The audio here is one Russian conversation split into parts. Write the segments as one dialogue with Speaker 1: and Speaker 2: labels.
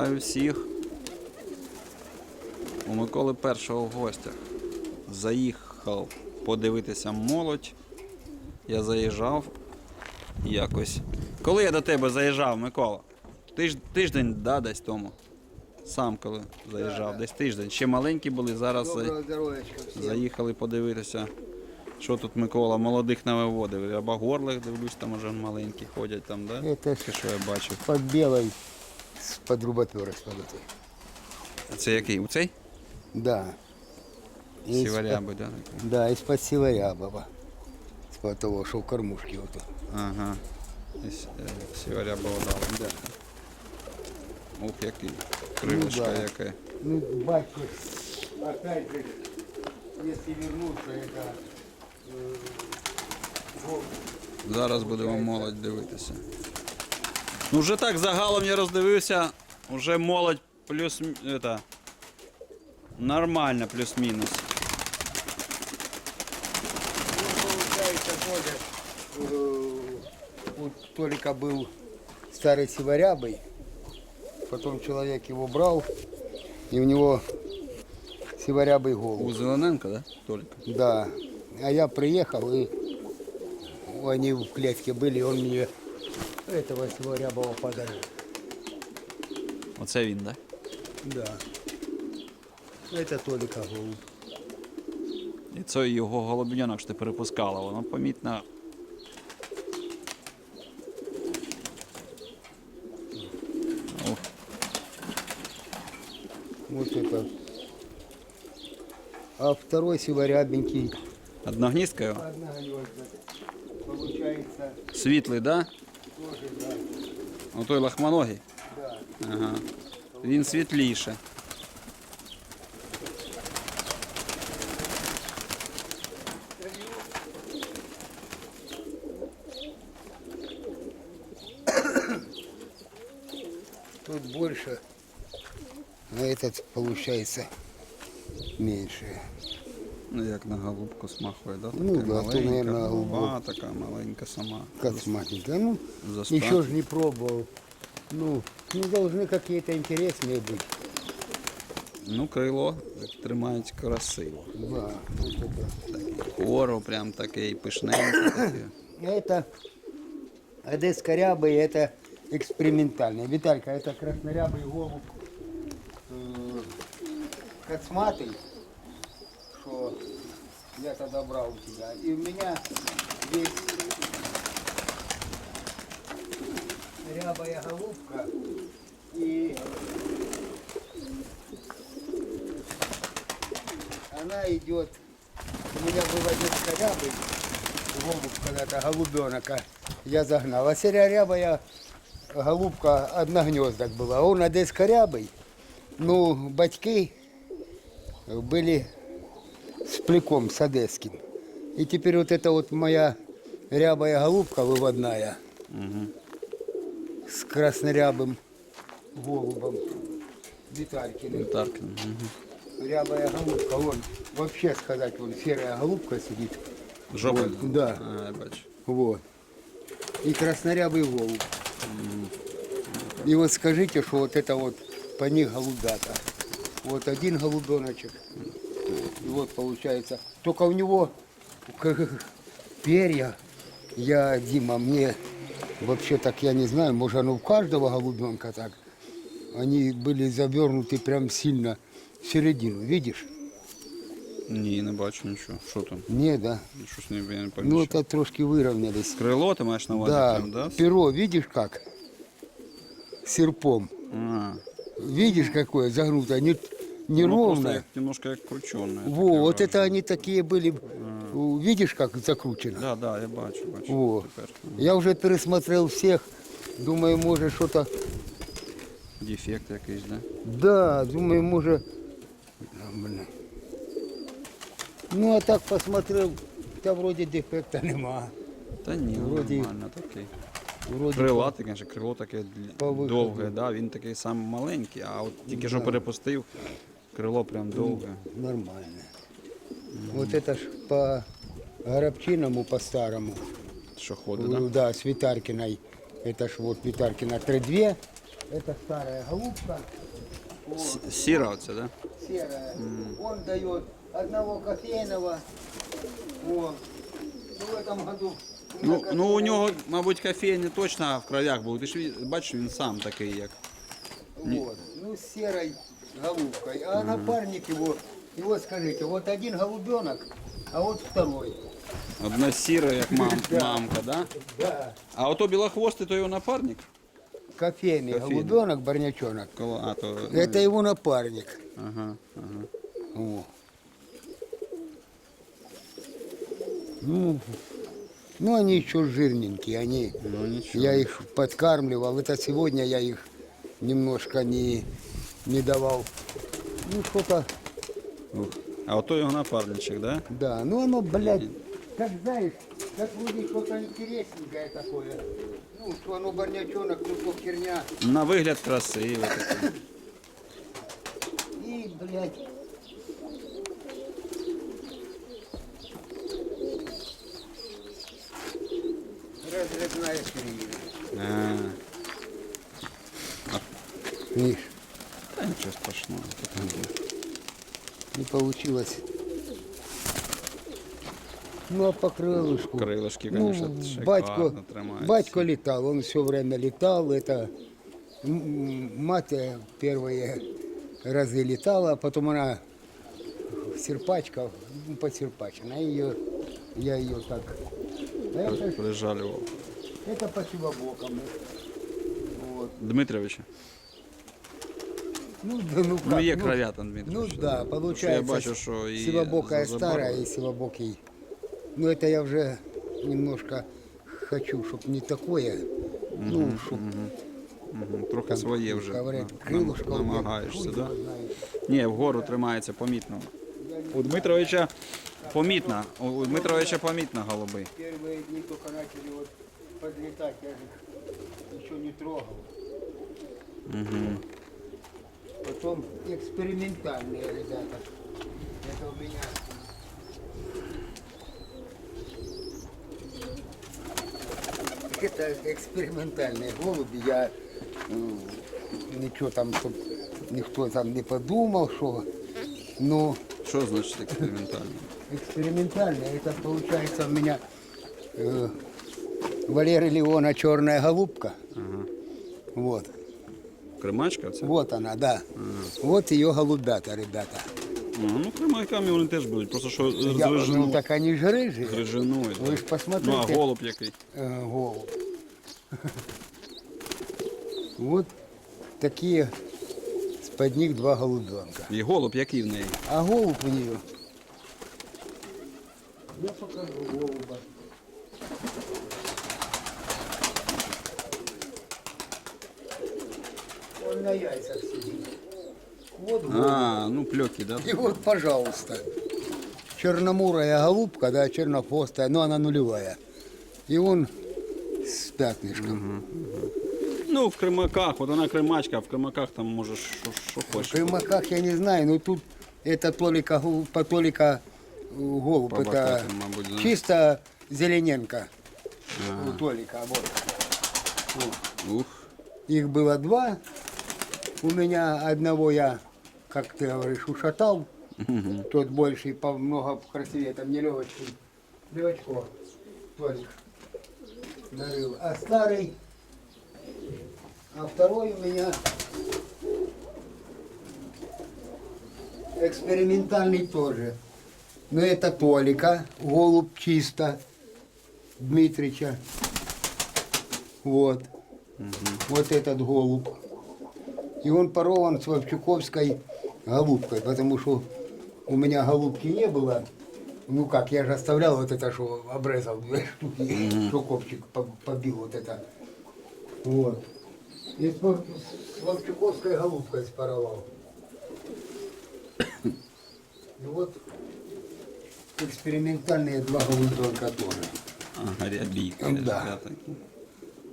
Speaker 1: Вітаю всіх. У Миколи першого в гостях. Заїхав подивитися молодь. Я заїжджав якось. Коли я до тебе заїжджав, Микола? Тиж, тиждень, да, десь тому. Сам коли заїжджав, десь тиждень. Ще маленькі були, зараз за- заїхали подивитися. Що тут Микола молодих навиводив? Я багорлих дивлюсь, там уже маленькі ходять там, да? Чи що я бачив?
Speaker 2: под белой с подрубопера спадати.
Speaker 1: Це який? У цей?
Speaker 2: Да. Из-под-
Speaker 1: Сіваряби, да?
Speaker 2: Да, из-под сиварябова. Из-под того, что в кормушке вот тут.
Speaker 1: Ага. Із, е, Сіварябова дали. Да. Ух, який.
Speaker 2: Ну, да.
Speaker 1: яке.
Speaker 2: Ну, батько, опять же, если вернуться, это... э,
Speaker 1: Зараз будемо молодь дивитися. Ну вже так загалом я роздивився, вже молодь плюс это, нормально плюс-мінус.
Speaker 2: У Толика был старый сиварябый, потом человек его брал, и у него сиварябый голубь.
Speaker 1: У Зелененка, да? Тільки?
Speaker 2: Да. А я приехал, и они в клетке были, и он мне этого сиварябого подарил.
Speaker 1: Оце він, да?
Speaker 2: Да. Это Толика голубь.
Speaker 1: І це його голуб'янок, що ти перепускала, воно помітно. Ух,
Speaker 2: Вот это. А второй сиварябенький.
Speaker 1: одногніздка його?
Speaker 2: Одногнездок. Получается
Speaker 1: Світлий, да?
Speaker 2: тоже, да.
Speaker 1: Отой лахманогий.
Speaker 2: да.
Speaker 1: Ага. Він світліше.
Speaker 2: Тут больше, а этот получается меньше.
Speaker 1: Ну, як на голубку смахує, да?
Speaker 2: Ну
Speaker 1: Така
Speaker 2: да, то,
Speaker 1: маленька,
Speaker 2: наверно,
Speaker 1: голуба, така маленька сама.
Speaker 2: Косматенькая. Ну,
Speaker 1: За
Speaker 2: еще же не пробовал. Ну, ну должны какие-то интересные быть.
Speaker 1: Ну, крило так тримають красиво.
Speaker 2: Да, вот это.
Speaker 1: Прям такий пишненький. такий.
Speaker 2: Это одескорябый, это экспериментальный. Виталька, это краснорябый голубь. э, Косматый, я тогда брал у тебя. И у меня есть рябая голубка и она идет. У меня был одескорябый голубь когда-то, голубенок, а я загнал. А серярябая голубка одногнездок была. А Он одескорябый. Ну, батьки были с пликом, с одесским. И теперь вот эта вот моя рябая голубка выводная с краснорябым голубом Виталькиным.
Speaker 1: Таркін. Угу.
Speaker 2: Рябая голубка, вон, вообще сказать, вон серая голубка сидит.
Speaker 1: Жопа.
Speaker 2: Вот, да.
Speaker 1: А, я бачу.
Speaker 2: Вот. И краснорябый голубь. И вот скажите, что вот это вот по них голубята. Вот один голубеночек. И вот получается. Только у него как перья. Я, Дима, мне вообще так я не знаю, может оно у каждого голубенка так. Они были завернуты прям сильно в середину, видишь?
Speaker 1: Ні, не бачу нічого. Що там?
Speaker 2: Не, да.
Speaker 1: Щось не, я не
Speaker 2: Ну
Speaker 1: помічаю.
Speaker 2: это трошки выровнялись.
Speaker 1: Крило ти маєш на увазі
Speaker 2: Да,
Speaker 1: прям, да?
Speaker 2: перо, видишь как? Серпом.
Speaker 1: А,
Speaker 2: Видишь, какое загнутое, не,
Speaker 1: ну, просто
Speaker 2: неровное.
Speaker 1: як, немножко як кручене.
Speaker 2: Во, вот это они такие были. Видишь, как закручено?
Speaker 1: Да, да, я бачу, бачу.
Speaker 2: Во.
Speaker 1: Тепер.
Speaker 2: Я уже пересмотрел всех. Думаю, может что-то...
Speaker 1: Дефект якийсь, да?
Speaker 2: Да, думаю, может... Да, блин. Ну, а так посмотрел, да вроде дефекта нема.
Speaker 1: Та ні,
Speaker 2: Вроді-
Speaker 1: нормально такий.
Speaker 2: Вроде
Speaker 1: Крилатий, звісно, крило таке длі-
Speaker 2: По виходу.
Speaker 1: довге, да, він такий сам маленький, а от тільки що перепустив, крило прям довге.
Speaker 2: нормально. Вот это ж по Горобчиному, по-старому.
Speaker 1: Що ходить, да?
Speaker 2: Да, с Витаркиной. Это ж вот Витаркина 3-2. Это старая голубка. Вот,
Speaker 1: С- Сіра оце, да?
Speaker 2: серая. Он дает одного кофейного. Вот. Ну, в этом году. у меня
Speaker 1: Ну, ну у
Speaker 2: кофейного-
Speaker 1: нього, мабуть, кофейні точно в кровях були. Ти ж ві- бачиш, він сам такий, як.
Speaker 2: Вот. Ну, с серой голубкой. А напарник его, и вот скажите, вот один голубенок, а вот второй.
Speaker 1: Одна сіра, як мам,
Speaker 2: Да.
Speaker 1: мамка, да?
Speaker 2: Да.
Speaker 1: А ото білохвостий, то його напарник?
Speaker 2: Кофейный,
Speaker 1: Кофейный.
Speaker 2: голубенок, барнячонок.
Speaker 1: Коло- А, то,
Speaker 2: Это его напарник.
Speaker 1: Ага, ага.
Speaker 2: О. Ну, ну, они еще жирненькие, они,
Speaker 1: Ну нічого.
Speaker 2: я их подкармливал. Это сегодня я их немножко не, не давал. Ну, что-то.
Speaker 1: А ото його напарничок, да?
Speaker 2: да, ну оно, блядь, как знаешь, как вроде что-то интересненькое такое. Ну, что оно барнячонок, ну, то херня.
Speaker 1: На вигляд красивий. такий.
Speaker 2: И, блядь, разрывная перина.
Speaker 1: А,
Speaker 2: Видишь,
Speaker 1: та нічого страшного.
Speaker 2: не получилось. Ну, а по крылышку.
Speaker 1: Крылышки,
Speaker 2: Ну,
Speaker 1: конечно, шикарно
Speaker 2: батько,
Speaker 1: тримаються.
Speaker 2: батько летал, он все время летал. Это мать э, первые разы летала, а потом она серпачка, ну, подсерпач. Она ее, я ее так. Это, ж-
Speaker 1: Прижалював.
Speaker 2: это по сивобокам. Вот.
Speaker 1: Дмитровича.
Speaker 2: Ну, да, ну,
Speaker 1: Ну
Speaker 2: как,
Speaker 1: є
Speaker 2: ну,
Speaker 1: кров'ята
Speaker 2: Ну
Speaker 1: Дмитровича.
Speaker 2: да,
Speaker 1: Тому що
Speaker 2: получается.
Speaker 1: Я бачу, що і
Speaker 2: сивобокая
Speaker 1: за-
Speaker 2: старая
Speaker 1: забарвлена.
Speaker 2: и сивобокий. Ну это я уже немножко хочу, чтобы не такое. Ну, чтоб
Speaker 1: Мгм, Трохи своє вже
Speaker 2: говорят,
Speaker 1: нам-
Speaker 2: крылышко
Speaker 1: намагаєшся, да? Ні, вгору тримається помітно. У Дмитровича помітно. У Дмитровича помітно голуби.
Speaker 2: Первые дни только начали вот подлетать, я же еще не трогал. Потом экспериментальные ребята. Это у меня. Это экспериментальные голуби. Я м, ничего там, чтоб никто там не подумал, что. Ну,
Speaker 1: Що значить експериментально?
Speaker 2: экспериментальные, это получается у меня э, Валерия Леона черная голубка. Вот.
Speaker 1: Кримачка це?
Speaker 2: Вот она, да. Вот ее голубята, ребята.
Speaker 1: А, ну, кримаками вони теж будуть, просто що з
Speaker 2: Я, ну так они же рыжие. Ви
Speaker 1: да.
Speaker 2: ж посмотрите.
Speaker 1: Ну, а голуб який?
Speaker 2: Э, голубь. Вот такие с-под них два голубенка.
Speaker 1: І голуб який в неї?
Speaker 2: А голубь у нее. Я покажу голуба. Он на яйцах сидит. Вот.
Speaker 1: А, ну пльоки, да?
Speaker 2: И вот, пожалуйста, черномурая голубка, да, чернофостая, но она нулевая. И он с пятнышком.
Speaker 1: Ну, в кримаках, от вона кримачка, а в кримаках там можеш що, що
Speaker 2: В
Speaker 1: хочеш.
Speaker 2: Каймаках я не знаю, но тут это только, гол- по- только э, голубь, это
Speaker 1: бокатам, мабуть, да.
Speaker 2: чисто Зелененко. У Толика, вот. Вот.
Speaker 1: Ух.
Speaker 2: Их было два. У меня одного я, как ты говоришь, ушатал. Тот больше, по много красивее, там не Левочки. Левочко, Толик. Дарил. А старый, а второй у меня экспериментальный тоже. Но это Толика, голубь чисто, Дмитрича. Вот. Вот этот голубь. И он порован с Вовчуковской голубкой, потому что у меня голубки не было. Ну как, я же оставлял вот это, что обрезал две штуки, что копчик по- побил вот это. Вот. И с Вов- с Вовчуковской голубкой споровал. И вот экспериментальные два голубенка тоже.
Speaker 1: Ага, рябійка.
Speaker 2: Да.
Speaker 1: ребята.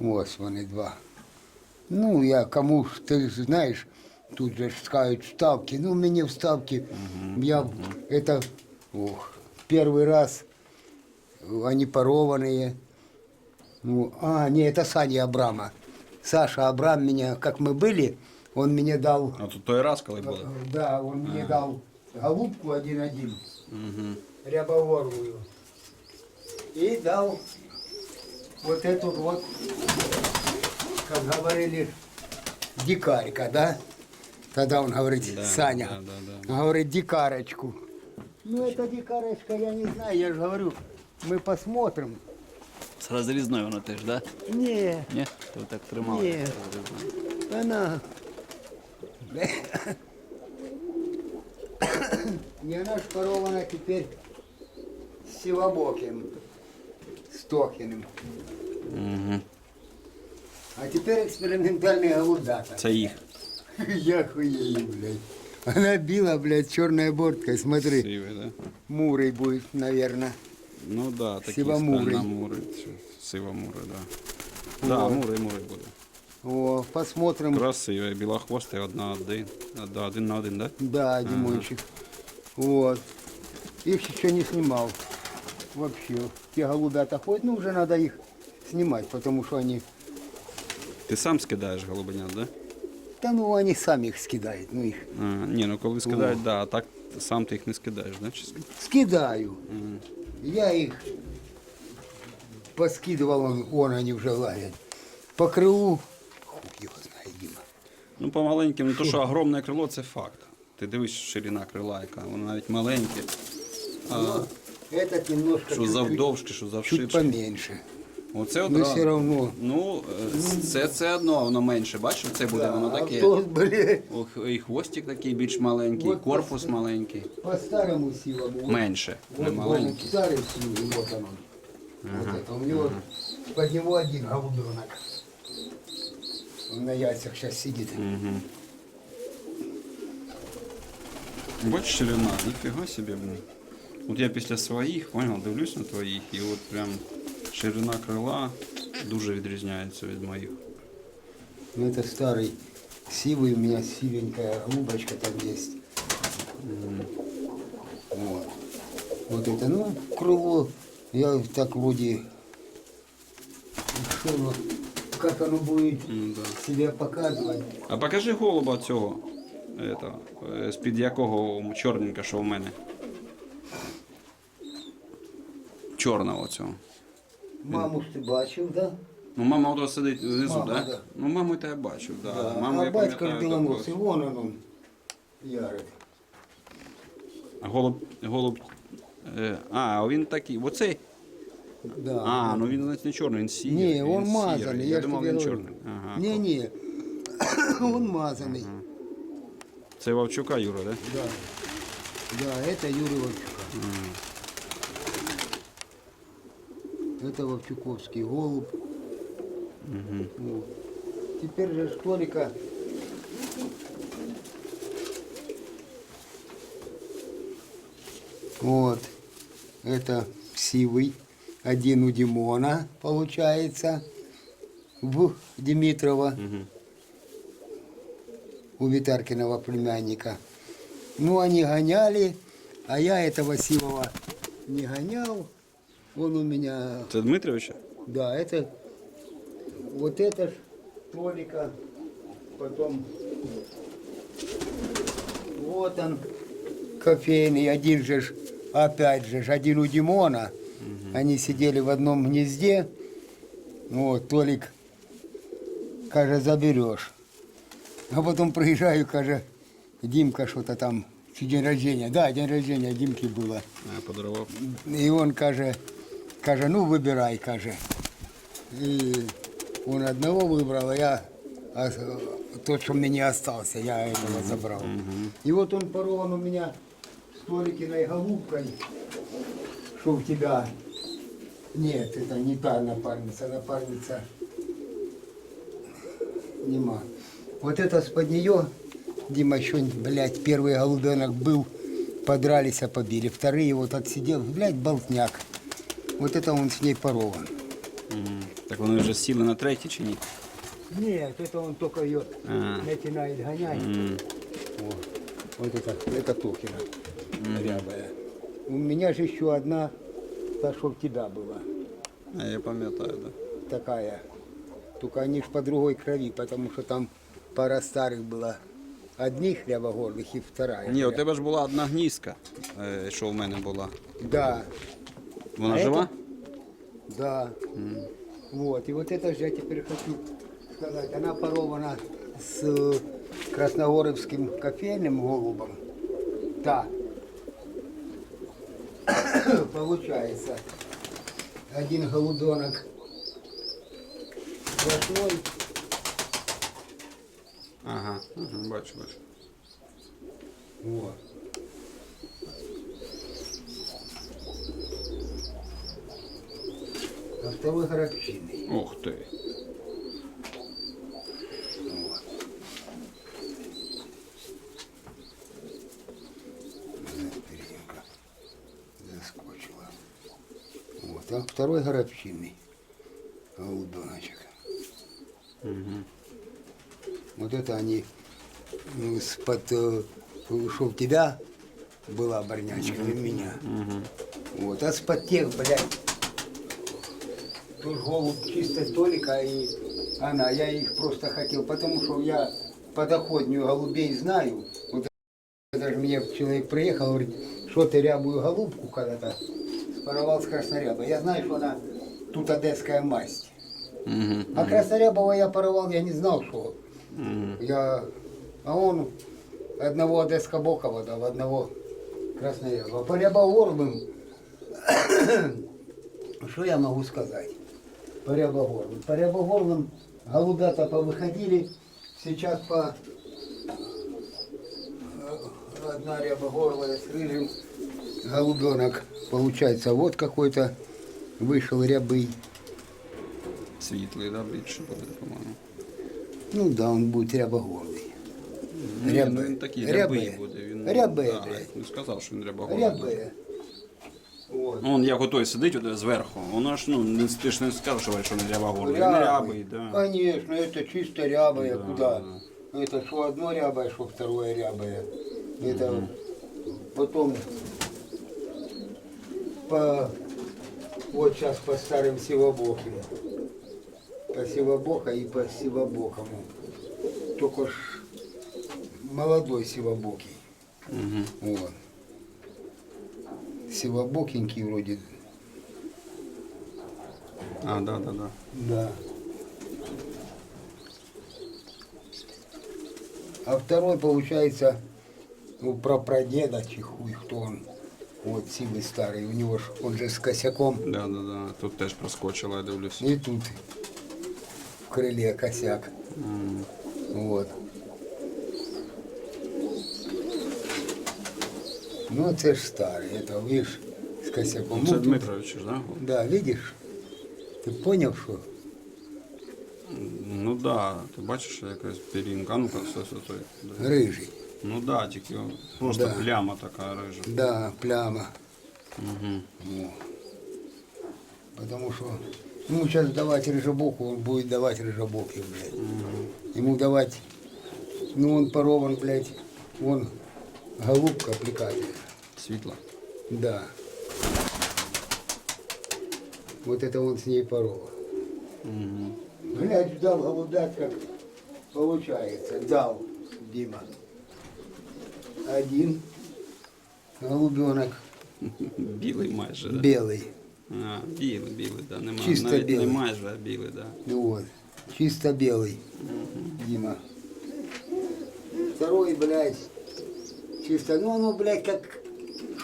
Speaker 2: Ось вони два. Ну, я кому ж ти ж знаєш, тут же ж скажуть вставки. Ну, мені вставки. Я это ох, первый раз они порованные. Ну, а, не, это Сани Абрама. Саша Абрам меня, как мы были, он мне дал,
Speaker 1: А тут той раз, коли були.
Speaker 2: да, он мне дал голубку один-один,
Speaker 1: Угу.
Speaker 2: рябоворую. И дал вот эту вот, как говорили, дикарька, да? Тогда он говорит,
Speaker 1: Да,
Speaker 2: Саня,
Speaker 1: да, да,
Speaker 2: говорит, дикарочку. Ну, эта дикарочка, я не знаю, я же говорю, мы посмотрим.
Speaker 1: З розрізною воно теж, да?
Speaker 2: Не,
Speaker 1: Ні? Ти так тримав.
Speaker 2: Ні. она... Не она шпарована теперь с Сивобоким, с Тохиным.
Speaker 1: Угу.
Speaker 2: А теперь экспериментальный голубята.
Speaker 1: Це їх.
Speaker 2: Я хуею, блядь. Она била, блядь, черной борткой, смотри.
Speaker 1: Сивий, да?
Speaker 2: Мурой будет, наверное.
Speaker 1: Ну да, такі
Speaker 2: Сивомурий.
Speaker 1: стальномури. Сивомури, да. Да, мури, мури буде.
Speaker 2: О, посмотрим.
Speaker 1: Красивий, білохвостий, одна один. Да, один на один, да?
Speaker 2: Да, Димончик. Вот. Их еще не снимал. Вообще. Те голубята ходят, ну уже надо их снимать, потому что они...
Speaker 1: Ти сам скидаєш голубенят, да?
Speaker 2: Да ну они сами их скидают, ну их.
Speaker 1: А, ні, ну коли скидають, да, а так сам ти їх не скидаєш, да? Чи ски-
Speaker 2: Скидаю. Я их поскидывал, он, он они уже лазят. По крылу, хуй его знает, Дима.
Speaker 1: Ну, по маленьким, ну то, що огромне крило, це факт. Ти дивись, ширина крила, яка, воно навіть маленьке. А,
Speaker 2: Но этот немножко
Speaker 1: що
Speaker 2: чуть-чуть-
Speaker 1: завдовжки, що
Speaker 2: чуть
Speaker 1: завширше.
Speaker 2: поменьше.
Speaker 1: Оце
Speaker 2: Но
Speaker 1: одразу.
Speaker 2: все равно.
Speaker 1: Ну, е, це, це одно, воно менше. Бачиш, це буде, воно
Speaker 2: Да,
Speaker 1: таке.
Speaker 2: а то, блин,
Speaker 1: Ох, І хвостик такий більш маленький, і
Speaker 2: От
Speaker 1: корпус
Speaker 2: пос-
Speaker 1: маленький.
Speaker 2: по старому силам. вот-
Speaker 1: Менше, не
Speaker 2: Вот голубь
Speaker 1: маленький.
Speaker 2: старый силы, вот он. Вот это. У него под него один голубенок. Он на яйцах сейчас сидит.
Speaker 1: Угу. Бачиш, ширина, ніфіга собі, блін. От я після своїх, понял, дивлюсь на твоїх, і от прям ширина крила дуже відрізняється від моїх.
Speaker 2: Ну это старый сивый, у меня сивенькая голубочка там есть. Вот. Вот это, ну, крыло, я так вроде решил, как оно будет
Speaker 1: М, да.
Speaker 2: себя показывать.
Speaker 1: А покажи голуба цього, этого, е, з-під якого чорненька, що в мене. Чорного цього.
Speaker 2: Маму ж ти бачив, да?
Speaker 1: Ну, мама ото сидить внизу,
Speaker 2: Мама,
Speaker 1: да?
Speaker 2: да.
Speaker 1: Ну, маму то я бачив, да.
Speaker 2: Да.
Speaker 1: Маму
Speaker 2: а
Speaker 1: я
Speaker 2: батько ж
Speaker 1: пам'ятаю
Speaker 2: білоносий,
Speaker 1: також.
Speaker 2: вон он, он ярик.
Speaker 1: А голуб, голуб, е, а, він такий, оцей.
Speaker 2: Да.
Speaker 1: А, ну він значить, не чорний, він сірий.
Speaker 2: Не,
Speaker 1: він
Speaker 2: он
Speaker 1: сірий.
Speaker 2: мазаний,
Speaker 1: Я,
Speaker 2: я, ж
Speaker 1: думав,
Speaker 2: тебе
Speaker 1: він
Speaker 2: говорю.
Speaker 1: чорний. Ага.
Speaker 2: Не, не, он мазаный.
Speaker 1: Це Вовчука Юра, да?
Speaker 2: Да. Да, это Юрий Вовчука. Это Вовчуковский голубь. Вот. Теперь же Толика Вот. Это сивый. Один у Димона получается. В Димитрова. У Витаркиного племянника. Ну, они гоняли, а я этого сивого не гонял. Он у меня
Speaker 1: Це Дмитровича?
Speaker 2: да, это вот это ж Толика, потом вот он кофейный, один же ж, опять же, ж, один у Димона. Они сидели в одном гнезде. Вот, Толик, каже, заберешь. А потом приезжаю, каже, Димка что-то там, день рождения. Да, день рождения Димки было.
Speaker 1: А, подарував.
Speaker 2: І він каже, каже, ну вибирай, каже. І він одного вибрав, а я а, тот, що мені залишився, я этого забрав. І от він порван у мене столикиной голубкой, что у тебя нет, это не та напарница, напарница нема. Вот это с-под нее, Дима еще, блядь, первый голубенок был, подрались, а побили. Вторые вот отсидел, блядь, болтняк. Вот это он с ней порован.
Speaker 1: Мгм. Так вони вже сіли на третій чи ні?
Speaker 2: Нет, это он только ее
Speaker 1: А.
Speaker 2: начинает гонять.
Speaker 1: М.
Speaker 2: Вот, вот это, это Токина рябая. У меня же еще одна, та, что у тебя была,
Speaker 1: А я пам'ятаю, да.
Speaker 2: такая Только они ж по другой крови, потому что там пара старых было. Одних рябогорных и вторая.
Speaker 1: Ні, у тебе ж була одна гнізка, е, що в мене була.
Speaker 2: Да,
Speaker 1: Вона
Speaker 2: А
Speaker 1: жива?
Speaker 2: да. Вот, и вот это же я теперь хочу сказать. Она порована с э, красногоровским кофейным голубом. Да. Получается, один голубенок сплошной,
Speaker 1: Ага, ага, бачу, бачу.
Speaker 2: Вот. Второй горобчиный.
Speaker 1: Ух ти.
Speaker 2: Передненько заскочила. Вот, а второй горобчиный. Голубеночек. Вот это они ну, с-под, э, что у тебя была барнячка, и у меня. Вот, а с-под тех, блядь, тут голубь чисто Толика и она, я их просто хотел, потому что я подоходную голубей знаю. Вот даже мне человек приехал, говорит, что ты рябую голубку когда-то споровал с краснорябой. Я знаю, что она тут одесская масть.
Speaker 1: Угу.
Speaker 2: А краснорябого я порывал, я не знал, что.
Speaker 1: Угу.
Speaker 2: Я... А он одного одесскобокова дал, одного краснорябого. По рябогорбым, что я могу сказать? По рябогорбым. По рябогорбым голубята повыходили, сейчас по... э, Одна рябогорлая с рыжим голубенок. Получается, вот какой-то вышел рябый.
Speaker 1: Світлий, да, більше буде, по-моєму.
Speaker 2: Ну да, он будет рябогорный.
Speaker 1: Ні,
Speaker 2: Рябе.
Speaker 1: ну він такий
Speaker 2: Рябе.
Speaker 1: рябий буде. Він,
Speaker 2: Рябе,
Speaker 1: да,
Speaker 2: блядь.
Speaker 1: не сказав, що він рябогорний.
Speaker 2: Рябые. Вот.
Speaker 1: Ну, он як отой сидить от, зверху. Воно ж, ну, не, ти ж не скажеш, що він рябогорний. Він рябий, да.
Speaker 2: Конечно, это чисто рябое.
Speaker 1: Да,
Speaker 2: Куда? Это что одно рябое, что второе рябое. Это потом по вот сейчас по старым сивобоким. По сивобока и по сивобокому. Только ж молодой сивобокий.
Speaker 1: Угу.
Speaker 2: Вот. Сивобокенький вроде.
Speaker 1: А, да, да, да.
Speaker 2: Да. А второй, получается, ну, про прадеда, чихуй, кто он. Вот сивый старый, у него ж, он же с косяком.
Speaker 1: Да, да, да. Тут теж проскочило, я дивлюсь.
Speaker 2: И тут в крыле косяк.
Speaker 1: М.
Speaker 2: Вот. Ну, это ж старый, это, видишь, с косяком.
Speaker 1: Це
Speaker 2: Ну, тут-
Speaker 1: Дмитрович, ж, да?
Speaker 2: Да, видишь? Ты понял, что?
Speaker 1: Ну да, ти бачиш якась пірінка, а ну-ка, все, все, все.
Speaker 2: Рыжий.
Speaker 1: Ну да, тільки просто
Speaker 2: Да.
Speaker 1: пляма така рижа.
Speaker 2: Да, пляма.
Speaker 1: Угу.
Speaker 2: Ну, потому что, ну, сейчас давать рыжебоку, он будет давать рыжебоки, блядь. Ему давать, ну, он порован, блядь, он голубка аппликатель.
Speaker 1: Світла.
Speaker 2: Да. Вот это он с ней порован.
Speaker 1: Угу.
Speaker 2: Блядь, дал голубят, как получается. Дал, Дима. Один голубенок
Speaker 1: Білий майже, да?
Speaker 2: белый.
Speaker 1: А, білий, білий, да. Нема,
Speaker 2: Чисто
Speaker 1: навіть
Speaker 2: білий.
Speaker 1: не майже, а білий, да.
Speaker 2: Ну вот, чисто белый, Дима. Второй, блядь, чисто, ну оно, блядь, как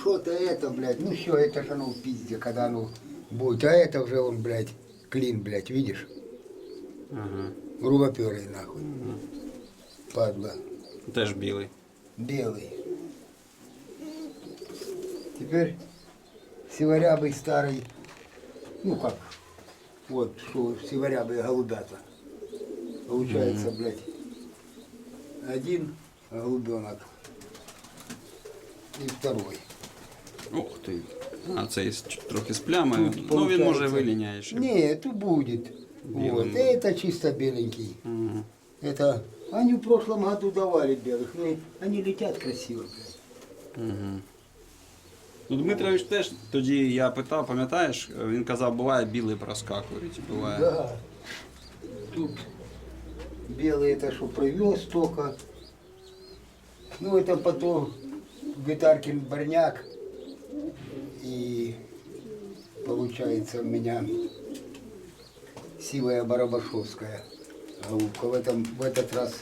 Speaker 2: что-то это, блядь, ну все, это же оно в пизде, когда оно будет. А это уже он, блядь, клин, блядь, видишь?
Speaker 1: Ага.
Speaker 2: Грубоперый, нахуй. Падла.
Speaker 1: Теж білий.
Speaker 2: Белый. Теперь сиворябый старый, ну как, вот, что сиворябые голубята. Получается, блядь, один голубенок и второй.
Speaker 1: Ух ти. А цей з- трохи з плямою.
Speaker 2: Тут
Speaker 1: ну він може
Speaker 2: получается-
Speaker 1: виліняє ще.
Speaker 2: Нет, тут будет.
Speaker 1: Белым
Speaker 2: Вот,
Speaker 1: будет.
Speaker 2: это чисто беленький.
Speaker 1: Мгм.
Speaker 2: Это, они в прошлом году давали белых, но они летят красиво, блядь.
Speaker 1: Мгм. Ну, Дмитрович теж тоді я питав, пам'ятаєш, він казав, буває білий проскакують, буває.
Speaker 2: Да. тут белый это что привез только. Ну это потом Витаркин Барняк. и получается у меня сивая барабашовская голубка. В, этом, в этот раз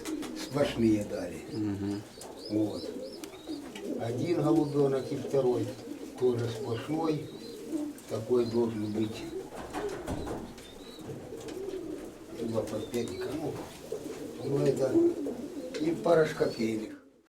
Speaker 2: сплошные дали. Вот. Один голубенок и второй тоже сплошной. Такой должен быть два подпятника. Ну, ну это и пара шкапейных.